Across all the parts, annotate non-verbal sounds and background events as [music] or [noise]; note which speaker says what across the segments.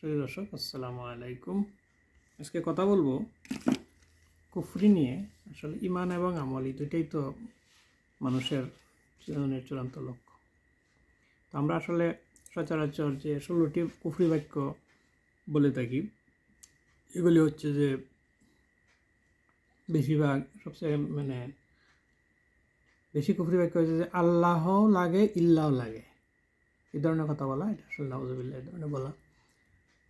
Speaker 1: সুপ্রিয় দর্শক, আসসালামু আলাইকুম। আজকে কথা বলব কুফরি নিয়ে। আসলে ইমান এবং আমল দুইটাই তো মানুষের জীবনের চূড়ান্ত লক্ষ্য। তো আমরা আসলে সচরাচর যে ষোলোটি কুফরি বাক্য বলে থাকি, এগুলি হচ্ছে যে বেশিরভাগ সবচেয়ে মানে বেশি কুফরি বাক্য হচ্ছে যে আল্লাহ লাগে ইল্লাহ লাগে। এই ধরনের কথা বলা, এটা আসলে নাউজুবিল্লাহ, এই ধরনের বলা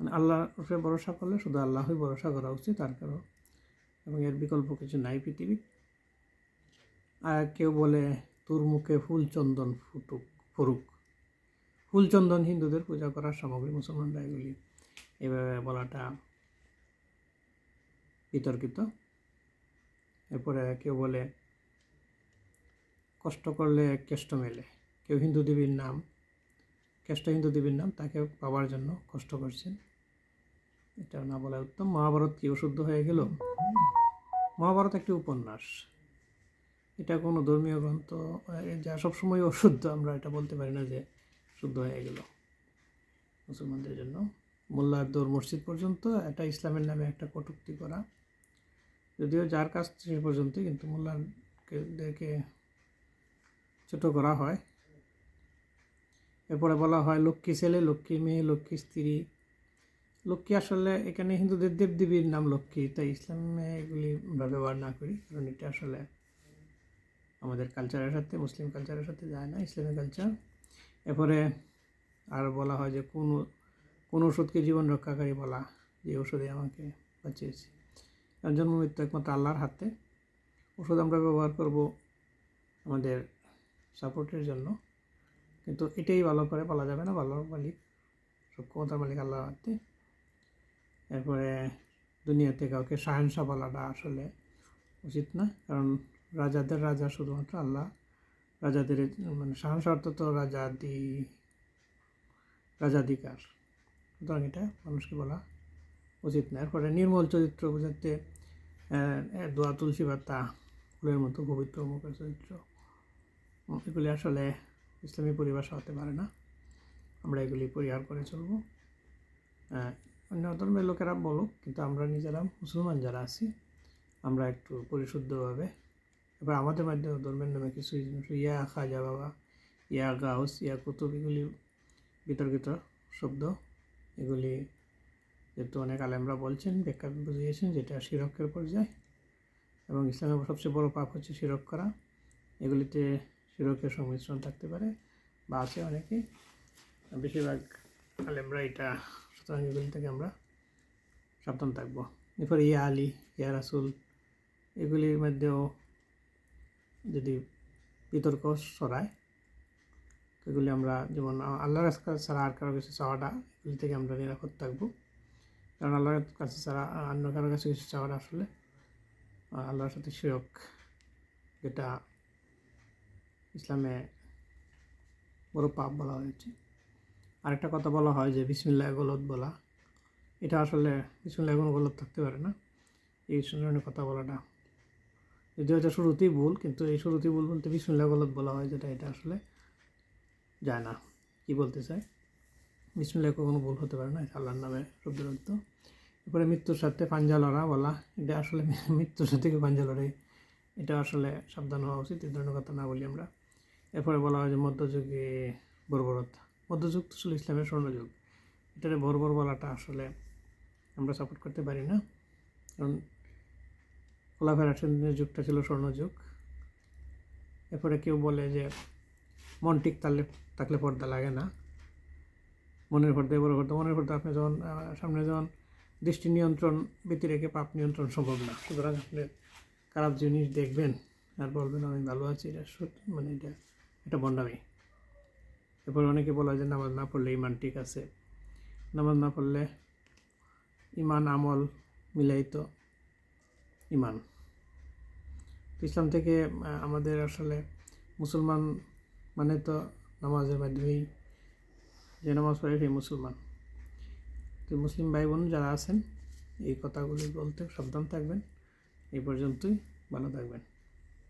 Speaker 1: মানে আল্লাহর উপরে ভরসা করলে শুধু আল্লাহই ভরসা করা উচিত, আর কারও। এবং এর বিকল্প কিছু নাই পৃথিবী আর কেউ বলে, তোর মুখে ফুল চন্দন ফুটুক, ফুরুক। ফুল চন্দন হিন্দুদের পূজা করার সামগ্রী, মুসলমানরা এগুলি এভাবে বলাটা বিতর্কিত। এরপরে কেউ বলে, কষ্ট করলে কেষ্ট মেলে। কেউ হিন্দু দেবীর নাম, কেষ্ট হিন্দু দেবীর নাম তাকে পাওয়ার জন্য কষ্ট করছেন। এটা না বলা উত্তম। মহাভারত কি অশুদ্ধ হয়ে গেল? মহাভারত একটি উপন্যাস। এটা কোনো ধর্মীয় গ্রন্থ যা সবসময় অশুদ্ধ, আমরা এটা বলতে পারি না যে শুদ্ধ হয়ে গেল মুসলমানদের জন্য। মোল্লার দৌড় মসজিদ পর্যন্ত এটা ইসলামের নামে একটা কটূক্তি করা। যদিও যার কাছ সে পর্যন্ত কিন্তু মোল্লারকে ছোট করা হয়। এরপরে বলা হয়, লক্ষ্মী ছেলে, লক্ষ্মী মেয়ে, লক্ষ্মী স্ত্রী লক্ষ্মী আসলে এখানে হিন্দুদের দেবদেবীর নাম লক্ষ্মী, তাই ইসলামে এগুলি আমরা ব্যবহার না করি, কারণ এটা আসলে আমাদের কালচারের সাথে, মুসলিম কালচারের সাথে যায় না, ইসলামী কালচার এরপরে আর বলা হয় যে কোন কোন ওষুধকে জীবন রক্ষাকারী বলা, যে ওষুধে আমাকে বাঁচিয়েছে। কারণ জন্ম মৃত্যু একমাত্র আল্লাহর হাতে। ওষুধ আমরা ব্যবহার করব আমাদের সাপোর্টের জন্য। কিন্তু এটাই ভালো করে বলা যাবে না, ভালো মালিক, সক্ষমতার মালিক আল্লাহ হাতে। এরপরে দুনিয়াতে কাউকে শাহেনশাহ বলাটা আসলে উচিত না। কারণ রাজাদের রাজা শুধুমাত্র আল্লাহ। রাজাদের মানে শাহানশাহ অর্থ তো রাজাদি, রাজাধিকার। সুতরাং এটা মানুষকে বলা উচিত না। এরপরে নির্মল চরিত্র বোঝাতে দোয়া তুলসী পাতা, ফুলের মতো পবিত্র মুখের চরিত্র এগুলি আসলে ইসলামী পরিভাষা হতে পারে না। আমরা এগুলি পরিহার করে চলব। অন্য ধর্মের লোকেরা বলুক, কিন্তু আমরা নিজেরা মুসলমান যারা আছি, আমরা একটু পরিশুদ্ধভাবে, এবার আমাদের মাধ্যমে ধর্মের নামে কিছু ইয়া খাজা বাবা, ইয়া গাউস, ইয়া কুতুব, এগুলি বিতর্কিত শব্দ। এগুলি যেহেতু অনেক আলেমরা বলছেন, ব্যাখ্যা বুঝিয়েছেন যেটা শিরকের পর্যায়ে, এবং ইসলামের সবচেয়ে বড় পাপ হচ্ছে শিরক করা। এগুলিতে শিরকের সংমিশ্রণ থাকতে পারে, বা আছে অনেকে বেশিরভাগ আলেমরা এটা সুতরাং এগুলি থেকে আমরা সাবধান থাকব। এরপর ইয়া আলী, ইয়া রাসুল, এগুলির মধ্যেও যদি বিতর্ক সরায় এগুলি আমরা যেমন আল্লাহর কাছে ছাড়া আর কারও কাছে চাওয়াটা, এগুলি থেকে আমরা নিরাপদ থাকব। কারণ আল্লাহর কাছে ছাড়া, অন্য কারোর কাছে কিছু চাওয়াটা আসলে আল্লাহর সাথে শিরক যেটা ইসলামে বড় পাপ বলা হয়েছে। আরেকটা কথা বলা হয় যে বিসমিল্লাহ গলত বলা, এটা আসলে বিসমিল্লাহ কোনো গলত থাকতে পারে না। এই ধরনের কথা বলাটা। যদিও এটা শুরুতেই ভুল, কিন্তু এই শুরুতেই ভুল বলতে বিসমিল্লাহ গলত বলা হয় যেটা, এটা আসলে যায় না। কি বলতে চাই? বিসমিল্লাহ কখনো ভুল হতে পারে না আল্লাহর নামে শব্দরক্ত এরপরে মৃত্যুর সাথে পাঞ্জা লড়া বলা, এটা আসলে [laughs] মৃত্যুর সাথে পাঞ্জা লড়াই এটা আসলে সাবধান হওয়া উচিত, এই ধরনের কথা না বলি আমরা। এরপরে বলা হয় যে মধ্যযুগে বর্বরতা। মধ্যযুগ তো ছিল ইসলামের স্বর্ণযুগ। এটারে বর্বর বলাটা আসলে আমরা সাপোর্ট করতে পারি না। কারণ খোলাফের আটচল্লিশের যুগটা ছিল স্বর্ণযুগ। এরপরে কেউ বলে যে মন ঠিক তাহলে থাকলে পর্দা লাগে না। মনের পর্দায় বড় পর্দা। মনের পর্দা আপনি যখন সামনে যখন দৃষ্টি নিয়ন্ত্রণ ব্যতি রেখে পাপ নিয়ন্ত্রণ সম্ভব না। সুতরাং আপনি খারাপ জিনিস দেখবেন আর বলবেন, আমি ভালো আছি। এটা মানে এটা এটা বন্ডামি। এরপর অনেকে বলা যে নামাজ না পড়লে ইমান ঠিক আছে। নামাজ না পড়লে ইমান আমল মিলাইত ইমান ইসলাম থেকে আমাদের আসলে মুসলমান মানে তো নামাজের মাধ্যমেই যে নামাজ পড়ে সেই মুসলমান। তো মুসলিম ভাই বোন যারা আছেন, এই কথাগুলি বলতে সাবধান থাকবেন। এই পর্যন্তই, ভালো থাকবেন।